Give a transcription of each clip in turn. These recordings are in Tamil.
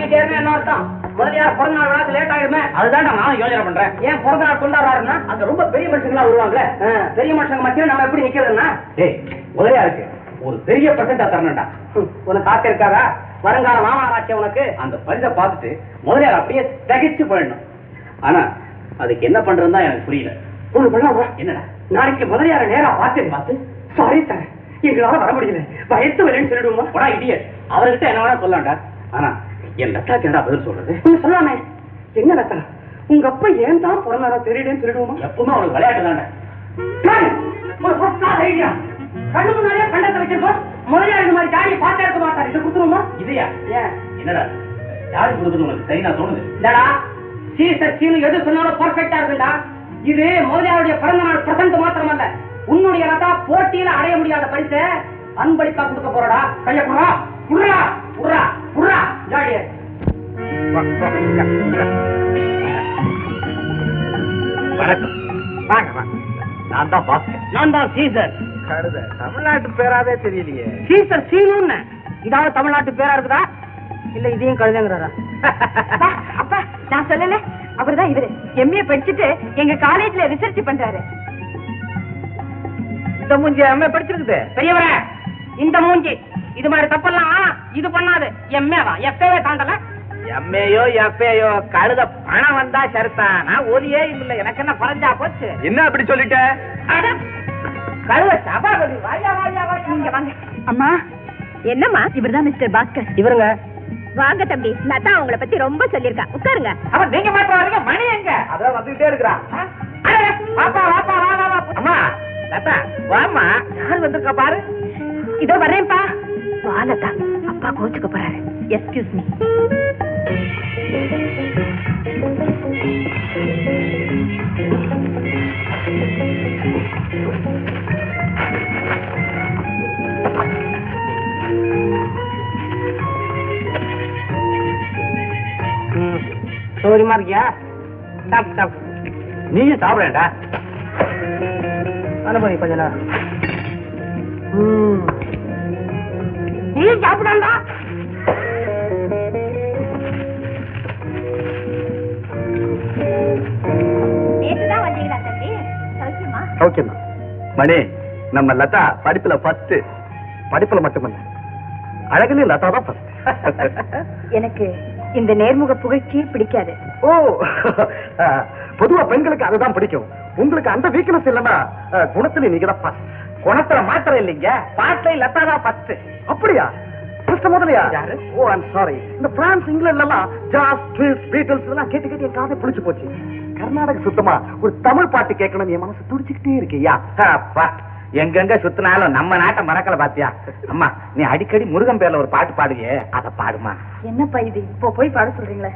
மாத்திட்டேன்னு என்ன அர்த்தம்? பிறந்த நாள் விழாக்கு லேட் ஆயிடுமே அதுதான் நான் யோசனை பண்றேன். ஏன் பிறந்த நாள் கொண்டாடுறாருன்னா ரொம்ப பெரிய மனுஷங்களா வருவாங்க பெரிய மனுஷங்க மத்தியில நம்ம எப்படி நிக்கிறதுன்னா டேய் முதலியா இருக்கு ஒரு பெரிய பிரசண்டா தரணும்டா. உனக்கு வருங்கால உனக்கு? அந்த பரிசை பார்த்துட்டு முதலியார் அப்படியே தகைச்சு போயிடணும். ஆனா அதுக்கு என்ன பண்றதுன்னு தான் எனக்கு புரியல. ஒண்ணு பண்ணலாமா? என்னடா? நாளைக்கு முதலியார நேரா பார்த்து பார்த்து? சாரி சார் எங்களால வர முடியல. வயத்து வரேன்னு சொல்லிடுவோமா? போடா இடியட் அவர்கிட்ட என்ன வேணா சொல்லலாம்டா. ஆனா என் லத்தாக்கு என்னடா பதில் சொல்றது? நீ சொல்லாமே. என்ன லதா? உங்க அப்பா ஏன் தான் பிறந்தாரா தெரியலன்னு சொல்லிடுவோமா எப்பவுமே அவனுக்கு விளையாட்டு ஒரு idea. கண்ணு முன்னாடியே கண்டத்தை வச்சிருக்கோம். முதலியார் இந்த மாதிரி ஜாடியை பார்த்தே இருக்க மாட்டார். இதை குத்துருவோமா இதையா? என்னடா? யாரு கொடுக்குறது சரி நான் தோணுது இல்லடா. சீசர் சீனு எது சொன்னாலும் பர்ஃபெக்டா இருக்குடா இது முதலியாருடைய பிறந்த நாள் பிரசன்ட் மாத்திரமல்ல. உன்னுடைய லதா போட்டியில அடைய முடியாத பரிசை அன்பளிப்பா கொடுக்க போறடா. கைய குடுறா. குடுறா. குடுறா. ஜாடிய வணக்கம். வாங்க வாங்க. நான் தான் பாஸ்கர் நான் தான் சீசர் கழுத தமிழ்நாட்டு பேராவே தெரியலையே. சீசர் சீனுன்னு. இதாவது தமிழ்நாட்டு பேரா இருக்குதா? இல்ல இதையும் கழுதங்கிறாரா? அப்பா, நான் சொல்லல. அவர்தான் இவரு. எம்ஏ படிச்சுட்டு எங்க காலேஜ்ல ரிசர்ச் பண்றாரு. இந்த மூஞ்சி அம்மா படிச்சிருக்குது? பெரியவரே இந்த மூஞ்சி. இது மாதிரி தப்பெல்லாம் இது பண்ணாது. எம்ஏவா? எஃப்ஏவே தாண்டல. எம்ஏயோ எஃப்ஏயோ கழுத பணம் வந்தா சரிதான் நான் ஒரியே இல்ல. எனக்கு என்ன பறஞ்சா போச்சு? என்ன அப்படி சொல்லிட்ட? கழுத சபாபதி வாயா வாயா வாயா. நீங்க வாங்க. அம்மா என்னம்மா? இவர்தான் மிஸ்டர் பாஸ்கர். இவருங்க? வாங்க தம்பி. லதா உங்களை பத்தி ரொம்ப சொல்லியிருக்கா. உட்காருங்க. அப்ப நீங்க மாத்த வரீங்க மணி எங்க? அதான் வந்துகிட்டே இருக்கிறா. அடே, வாப்பா வாப்பா வா வா வா. அம்மா லதா வாமா யார் வந்திருக்கா பாரு? இதோ வரேன்ப்பா வா லதா அப்பா கோச்சுக்க போறாரு. எஸ்கியூஸ் மீ ம், சௌகரியமா இருக்கியா? சாப்பிட்டு சாப்பிட்டு நீயும் சாப்பிடேன்டா அனுபவி கொஞ்ச நேரம். ம். நீ சாப்பிடாண்டா சௌக்கியமா? ஓகேம்மா மணி நம்ம லதா படிப்புல ஃபர்ஸ்ட் படிப்புல மட்டுமல்ல அழகுல லதா தான் ஃபர்ஸ்ட் எனக்கு இந்த நேர்முக புகழ்ச்சியே பிடிக்காது. ஓ பொதுவா பெண்களுக்கு அதுதான் பிடிக்கும். உங்களுக்கு அந்த வீக்னஸ் இல்லன்னா குணத்துல நீங்க தான் ஃபர்ஸ்ட் குணத்துல மாத்திரம் இல்லைங்க. பாட்டுல லதா தான் ஃபர்ஸ்ட் அப்படியா? ஃபர்ஸ்ட் முதலையா? யாரு? ஓ ஐம் சாரி இந்த பிரான்ஸ் இங்கிலாந்துல எல்லாம் ஜாஸ் பீட்டில்ஸ் எல்லாம் கேட்டு கேட்டு என் காதை பிடிச்சு போச்சு. கர்நாடக சுத்தமா ஒரு தமிழ் பாட்டு கேட்கணும் என் மனசு துடிச்சுக்கிட்டே இருக்கியா அப்பா எங்கெங்க சுத்தினாலும் நம்ம நாட்டை மறக்கல பாத்தியா? அம்மா நீ அடிக்கடி முருகன் பேர்ல ஒரு பாட்டு பாடுவியே அத பாடுமா? என்னப்பா இது? இப்போ போய் பாட சொல்றீங்களே.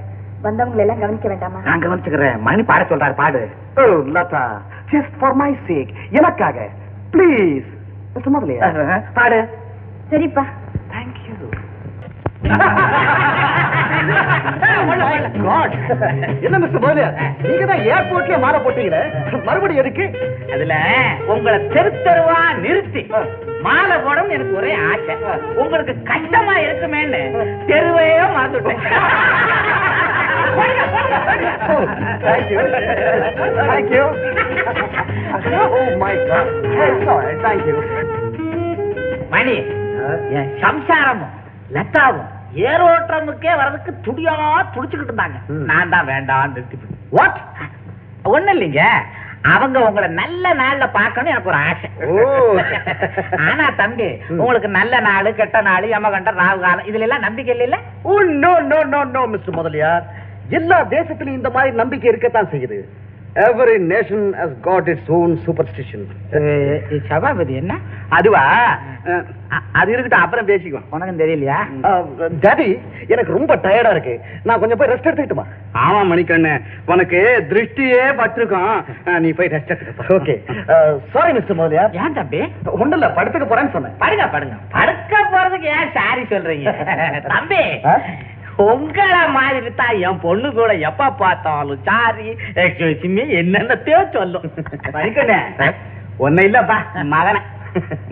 வந்தவங்களை எல்லாம் கவனிக்க வேண்டாமா? நான் கவனிச்சுக்கிறேன். மணி பாட சொல்றாரு பாடு. ஓ Latha just for my sake எனக்காக. ப்ளீஸ் மிஸ்டர் முதலையா பாடு சரிப்பா. தேங்க்யூ என்ன மிஸ்டர் முதலியா நீங்க தான் ஏர்போர்ட்லயே மாலை போட்டீங்களே? மறுபடியும் எதுக்கு? அதுல உங்களை தெரு தெருவா நிறுத்தி மாலை போடணும் எனக்கு ஒரே ஆசை. உங்களுக்கு கஷ்டமா இருக்குமேன்னு தெருவையே மறந்துட்டேன். Thank you thank you oh my god thank you Mani என் சம்சாரமும் லதாவும் ஏரோட்டமுக்கே வர்றதுக்கு துடியா துடிச்சுக்கிட்டு இருந்தாங்க. ம். நான் தான் வேண்டாம் வாட் ஒண்ணு இல்லைங்க. அவங்க உங்களை நல்ல நாள்ல பார்க்கணும் எனக்கு ஒரு ஆசை. ஆனா தம்பி ம். உங்களுக்கு நல்ல நாள் கெட்ட நாள் யமகண்ட ராகு காலம் இதுல எல்லாம் நம்பிக்கை இல்ல ஓ no no no no mister Mudaliar. எல்லா தேசத்திலும் இந்த மாதிரி நம்பிக்கை இருக்கத்தான் செய்யுது. Every nation has got its own superstition Sabapathi என்ன? அதுவா? அது இருக்கட்டும் அப்புறம் பேசிக்குவோம். உனக்கும் தெரியலையா? டாடி எனக்கு ரொம்ப டயர்டா இருக்கு. நான் கொஞ்சம் போய் ரெஸ்ட் எடுத்துக்கிட்டுமா? ஆமா மணிக்கண்ணு. உனக்கு திருஷ்டியே பட்டிருக்கோம். நீ போய் ரெஸ்ட் எடுத்துக்க. ஓகே சாரி மிஸ்டர் முதலியார் ஏன் தம்பி? இல்ல படுத்துக்க போறேன்னு சொன்னேன். படுங்க படுங்க. படுக்க போறதுக்கு ஏன் சாரி சொல்றீங்க? தம்பி? உங்கள மாதிரி தான் என் பொண்ணு கூட எப்ப பார்த்தாலும் சாரி எக்ஸ்கியூஸ் மீ என்னென்னத்தையோ சொல்லும். மணிக்கண்ணு ஒன்னும் இல்லப்பா மகன.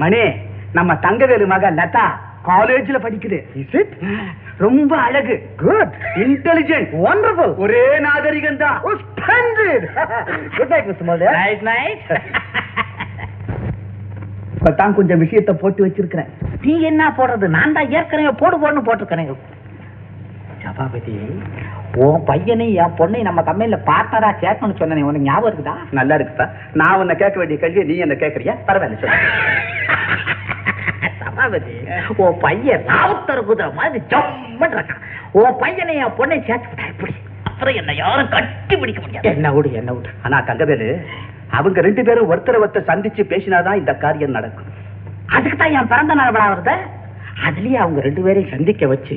மணி நம்ம தங்கவேலு மக லதா காலேஜ்ல படிக்குது. ரொம்ப அழகு. குட் இன்டெலிஜென்ட் வண்டர்ஃபுல் ஒரே நாகரிகம் தான். Good night mister Molder nice nice இப்பதான் கொஞ்சம் விஷயத்தை போட்டு வச்சிருக்கிறேன். நீ என்ன போடுறது? நான் தான் ஏற்கனவே போடு போடுன்னு போட்டிருக்கேன் சபாபதி உன் பையனையும் என் பொண்ணையும் நம்ம கம்பெனில பார்ட்னரா சேர்க்கணும்னு சொன்னேன் உனக்கு ஞாபகம் இருக்குதா? நல்லா இருக்குதா நான் உன்னை கேட்க வேண்டிய கேள்வி நீ என்ன கேட்கறியா? பரவாயில்ல சொல்லு. சபாபதி உன் பையன் ராவுத்தர் குதிரை மாதிரி ஜம்மன் இருக்கான். உன் பையனை என் பொண்ணை சேர்த்து எப்படி? அப்புறம் என்ன யாரும் கட்டி பிடிக்க முடியாது. என்ன விடு என்ன விடு. ஆனா தங்கவேலு அவங்க ரெண்டு பேரும் ஒருத்தரை ஒருத்தர் சந்திச்சு பேசினாதான் இந்த காரியம் நடக்கும். அதுக்கு தான் என் பிறந்த நாள் விழா வருது. அதுலயே அவங்க ரெண்டு பேரையும் சந்திக்க வச்சு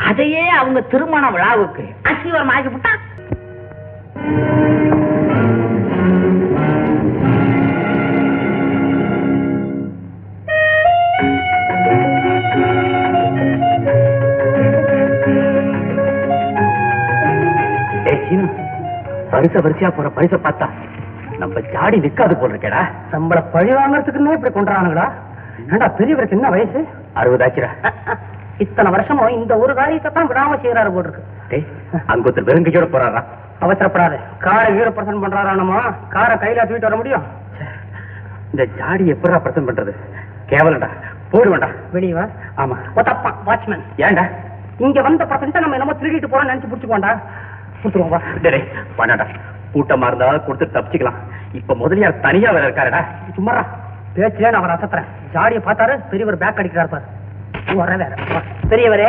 அதையே அவங்க திருமண விழாவுக்கு அசீவரம் ஆகி விட்டா ஏய் சீனு வரிசை வரிசையா போற பரிசை பார்த்தா நம்ம ஜாடி நிக்காது போல இருக்கேடா நம்மள பழி வாங்கறதுக்குன்னே இப்படி கொண்டானுங்களா ஏண்டா பெரியவருக்கு என்ன வயசு? அறுபதாச்சுடா இத்தனை வருஷமும் இந்த ஒரு காரியத்தை தான் விடாம செய்யறாரு போல் இருக்கு டேய் அங்க ஒருத்தர் வெறுங்கையோட போறாரா? அவசரப்படாத. காரை வீரப்பிரசன் பண்றாரானமா காரை கையில தூக்கிட்டு வர முடியும்? இந்த ஜாடி எப்படா பிரசன் பண்றது? கேவலடா போடுவேண்டா வெளியே வா ஆமா. ஒத்தப்பா வாட்ச்மேன். ஏன்டா? இங்க வந்த பர்சன்ட் நம்ம என்னமோ திருடிட்டு போறோம்னு நினைச்சு புடிச்சுக்கோண்டா கொடுத்துருவோம் வா. டேய் பண்ணடா கூட்டமா இருந்தா கொடுத்து தப்பிச்சுக்கலாம். இப்ப முதலியார் தனியா வேற இருக்காருடா. சும்மாரா பேச்சிலே நான் அவரை அசத்துறேன். ஜாடியை பார்த்தாரு பெரியவர் பேக் அடிக்கிறார் பாரு. வர. பெரியவரே.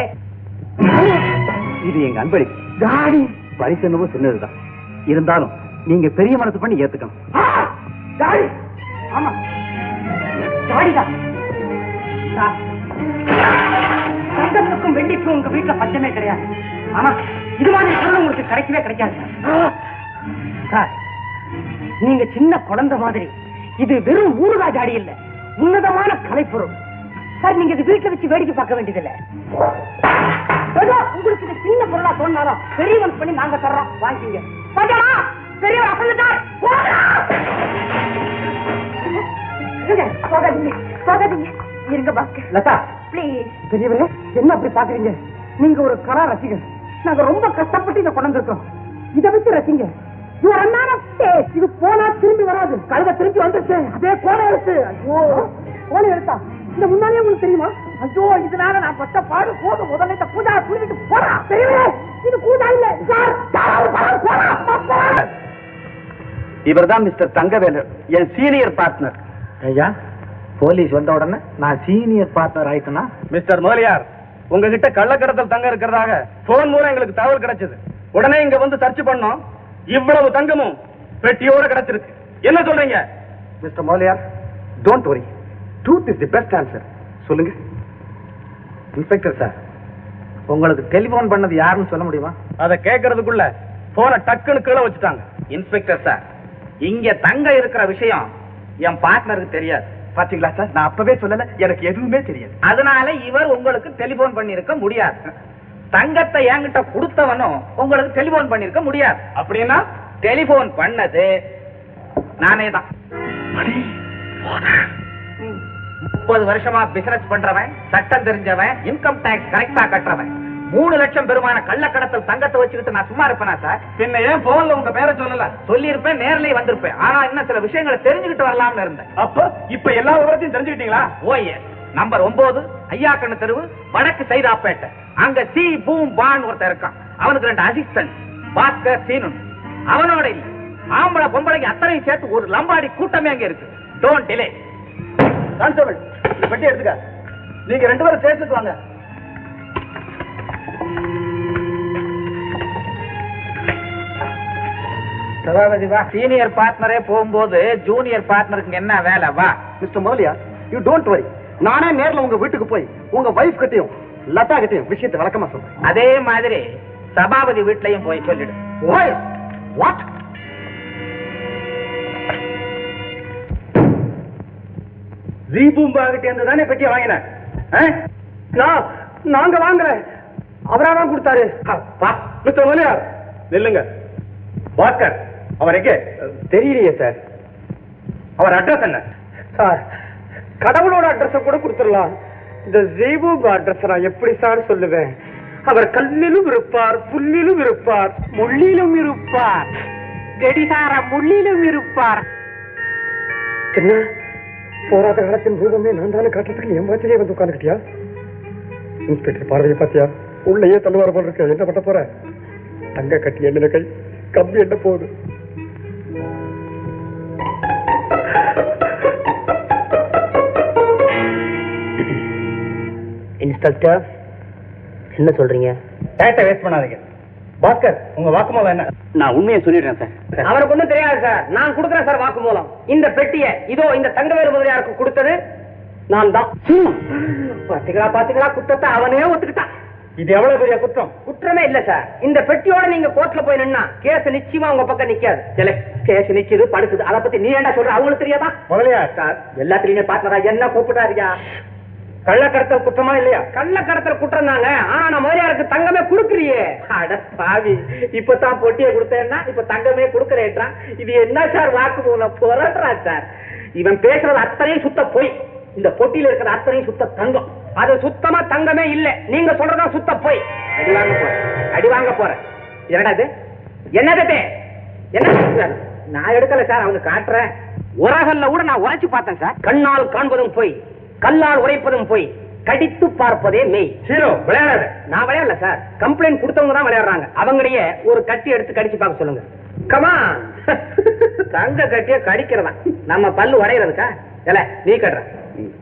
இது எங்க அன்பளி ஜாடி பரிசு என்னவோ சின்னதுதான். இருந்தாலும் நீங்க பெரிய மனசு பண்ணி ஏத்துக்கணும். ஆமா. சார், தங்கத்துக்கும் வெள்ளிக்கும் உங்க வீட்டுல பஞ்சமே கிடையாது. ஆனா இது மாதிரி பொருள் உங்களுக்கு கிடைக்கவே கிடைக்காது. சார். நீங்க சின்ன குழந்தை மாதிரி இது வெறும் ஊறுகா ஜாடி இல்ல. உன்னதமான கலைப்பொருள். சார் நீங்க இது வீட்டுல வச்சு வேடிக்கை பார்க்க வேண்டியதில்லை. உங்களுக்கு இது சின்ன பொருளா தோணாலும் பெரியவன் பண்ணி நாங்க தர்றோம். வாங்கிங்க. பாத்தியாடா? பெரியவர் அசந்துட்டார். போகாதீங்க போகாதீங்க. இருங்க பாஸ்கர். லதா! ப்ளீஸ் பெரியவரே என்ன அப்படி பாக்குறீங்க நீங்க ஒரு கலா ரசிகர். நாங்க ரொம்ப கஷ்டப்பட்டு இதை கொண்டு வந்திருக்கோம் இதை வச்சு ரசிங்க. இது போனா திரும்பி வராது. கழுத திரும்பி வந்துருச்சு. அதே கோண எழுத்து ஐயோ! கோண எழுத்தா இந்த முன்னாலே உங்களுக்கு தெரியுமா? ஐயோ இதனால நான் பட்ட பாடு போதும். முதல்ல இந்த பூஜா புரிஞ்சுட்டு போடா. பெரியவரே இது பூஜா இல்ல. சார். இவர்தான் மிஸ்டர் தங்கவேலு என் சீனியர் பார்ட்னர். ஐயா போலீஸ் வந்த உடனே நான் சீனியர் பார்ட்னர் ஆயிட்டேனா? மிஸ்டர் முதலியார் உங்ககிட்ட கள்ளக்கடத்தல் தங்க இருக்கிறதாக போன் மூலம் எங்களுக்கு தகவல் கிடைச்சது. உடனே இங்க வந்து சர்ச் பண்ணோம். இவ்வளவு தங்கமும் பெட்டியோட கிடைச்சிருக்கு. என்ன சொல்றீங்க? Mister Mudaliar don't worry truth is the best answer சொல்லுங்க. இன்ஸ்பெக்டர் சார் உங்களுக்கு டெலிபோன் பண்ணது யாருன்னு சொல்ல முடியுமா? அதை கேட்கறதுக்குள்ள போனை டக்குன்னு கீழே வச்சுட்டாங்க. இன்ஸ்பெக்டர் சார் இங்க தங்க இருக்கிற விஷயம் என் பார்ட்னருக்கு தெரியாது. பாத்தீங்களா சார் நான் அப்பவே சொல்லல எனக்கு எதுவுமே தெரியாது. அதனால இவர் உங்களுக்கு டெலிபோன் பண்ணிருக்க முடியாது. தங்கத்தை என்கிட்ட கொடுத்தவனும் உங்களுக்கு டெலிபோன் பண்ணிருக்க முடியாது. அப்படின்னா? டெலிபோன் பண்ணது நானே தான் முப்பது வருஷமா பிசினஸ் பண்றவன் சட்டம் தெரிஞ்சவன் இன்கம் டாக்ஸ் கரெக்டா கட்டுறவன். மூணு லட்சம் பெருமான கள்ளக்கடத்தல் தங்கத்தை வச்சுக்கிட்டு நான் சும்மா இருப்பேனா சார் பின்ன ஏன் போன்ல உங்க பேரை சொல்லல. சொல்லியிருப்பேன் நேர்லயே வந்திருப்பேன். ஆனா இன்னும் சில விஷயங்களை தெரிஞ்சுக்கிட்டு வரலாம்னு இருந்தேன். அப்ப இப்ப எல்லா விவரத்தையும் தெரிஞ்சுக்கிட்டீங்களா? ஓயே நம்பர் ஒன்பது ஐயாக்கண்ணு தெருவு வடக்கு சைதாப்பேட்டை. அங்க சி பூம் பான் ஒருத்தன் இருக்கான். அவனுக்கு ரெண்டு அசிஸ்டன்ட் பாஸ்கர் சீனு அவனோட இல்ல. ஆம்பளை பொம்பளைக்கு அத்தனையும் சேர்த்து ஒரு லம்பாடி கூட்டமே அங்க இருக்கு. டோன்ட் டிலே கான்ஸ்டபிள் பெட்டி எடுத்துக்க. நீங்க ரெண்டு பேரும் சேர்த்துட்டு வாங்க. சபாபதி வா. சீனியர் பார்ட்னரே போகும்போது ஜூனியர் பார்ட்னருக்கு என்ன வேலை? வா. மிஸ்டர் மோலியா யூ டோன்ட் வரி நானே நேர்ல உங்க வீட்டுக்கு போய் உங்க வைஃப் கிட்டயும் லதா கிட்டயும் விஷயத்தை விளக்கமா சொல்றேன். அதே மாதிரி சபாபதி வீட்லயும் போய் சொல்லிடு. வாட் ரீபூம்பா கிட்ட இருந்து தானே பெட்டியை வாங்கினேன். நான் நாங்க வாங்கல. அவரா தான் கொடுத்தாரு. மிஸ்டர் நில்லுங்க. பாஸ்கர் அவர் எங்கே? தெரியலையே சார். அவர் அட்ரஸ் என்ன? சார் கடவுளோட அட்ரஸ கூட கொடுத்துடலாம். இந்த ஜீபூப் அட்ரஸ் நான் எப்படி சார் சொல்லுவேன்? அவர் கல்லிலும் இருப்பார் புல்லிலும் இருப்பார் முள்ளிலும் இருப்பார். கடிகார முள்ளிலும் இருப்பார். என்ன? போராட்ட காலத்தின் ரூபமே நான் தானே காட்டுறதுக்கு என் வாச்சிலே வந்து உட்காந்துக்கிட்டியா இன்ஸ்பெக்டர் பார்வையை பாத்தியா உள்ளேயே தள்ளுவார போல இருக்க. என்ன பண்ண போற? தங்க கட்டி எண்ணின கை கம்பி என்ன போகுது இன்ஸ்பெக்டர் என்ன சொல்றீங்க? டேட்டை வேஸ்ட் பண்ணாதீங்க. பாஸ்கர் உங்க வாக்குமூலம் என்ன? நான் உண்மையை சொல்லிடுறேன் சார். அவருக்கு ஒண்ணும் தெரியாது சார். நான் கொடுக்குறேன் சார் வாக்குமூலம் இந்த பெட்டியை இதோ இந்த தங்கவேலு முதலியாருக்கு கொடுத்தது நான் தான். பாத்தீங்களா பாத்தீங்களா குற்றத்தை அவனே ஒத்துக்கிட்டான். இது எவ்வளவு பெரிய குற்றம்? குற்றமே இல்ல சார். இந்த பெட்டியோட நீங்க கோர்ட்ல போய் நின்னா கேஸ் நிச்சயமா உங்க பக்கம் நிக்காது. இல்ல கேஸ் நிக்குது படுக்குது. அத பத்தி நீ என்ன சொல்ற? அவங்களுக்கு தெரியாதா? முதலியா சார் எல்லாத்துலயுமே பாத்ததா என்ன கூப்பிட்டாருயா? கள்ளக்கடத்தல் குற்றமா இல்லையா? கள்ள கடத்தல் குற்றம் தாங்க ஆனா நான் முதலியாருக்கு தங்கமே குடுக்கறியே அட பாவி. இப்பதான் பொட்டியை கொடுத்தேன்னா இப்ப தங்கமே குடுக்கறேன்றான் இது என்ன சார் வாக்கு மூலம்? போராடுறா சார். இவன் பேசுறது அத்தனையும் சுத்த பொய். இந்த பொட்டியில இருக்கிற அத்தனையும் சுத்த தங்கம். அது சுத்தமா தங்கமே இல்ல. நீங்க சொல்றதா சுத்த பொய். அடி வாங்க போற அடி வாங்க போற என்னடா இது? என்னது இது? என்ன சார்? நான் எடுக்கல சார் அவங்க காட்டுறேன். உரகல்ல கூட நான் உரைச்சு பார்த்தேன் சார். கண்ணால் காண்பதும் பொய். கல்லால் உரைப்பதும் பொய் கடித்து பார்ப்பதே மெய். ஹீரோ விளையாடாத. நான் விளையாடல சார். கம்ப்ளைண்ட் கொடுத்தவங்க தான் விளையாடுறாங்க. அவங்களையே ஒரு கட்டி எடுத்து கடிச்சு பார்க்க சொல்லுங்க. கமா தங்க கட்டிய கடிக்கிறதா நம்ம பல்லு உடையிறதுக்கா இல்ல நீ கட்டுற.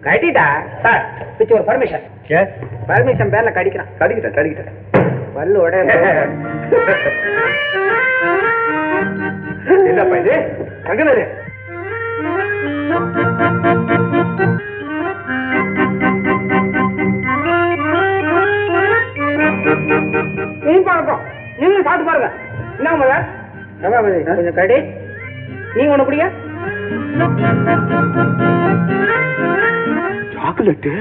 கட்டிட்டா சார் பிச்சு ஒரு பர்மிஷன் பர்மிஷன் பேர்ல கடிக்கிறான். கடிக்கிட்டேன் கடிக்கிட்டேன். பல்லு உடைய என்னப்பா இது? தங்கவேலு நீ பார்ப்போம் நீங்களும் சாப்பிட்டு பாருங்க. என்ன சபாபதி கொஞ்சம் கடி. நீங்க ஒண்ணு பிடிங்க சாக்லேட்டு?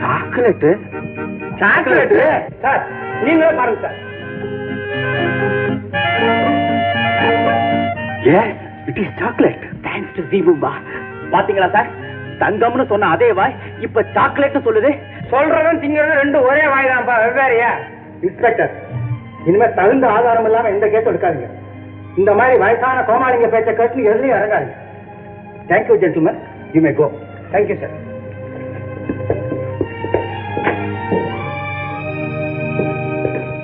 சாக்லேட்டு? சாக்லேட் சார் நீங்களே பாருங்க sir. Yes it is chocolate thanks to தீபும்பா பாத்தீங்களா சார்? தங்கம்னு சொன்ன அதே வாய் இப்ப சாக்லேட்னு சொல்லுது. சொல்றதும் திங்கிறதும் ரெண்டும் ஒரே வாய் தான்ப்பா வெவ்வேறையா? இன்ஸ்பெக்டர் இனிமே தகுந்த ஆதாரம் இல்லாம எந்த கேஸ் எடுக்காதீங்க. இந்த மாதிரி வயசான கோமாளிங்க பேச்ச கேட்டு எதுலயும் இறங்காதீங்க. Thank you gentleman you may go thank you sir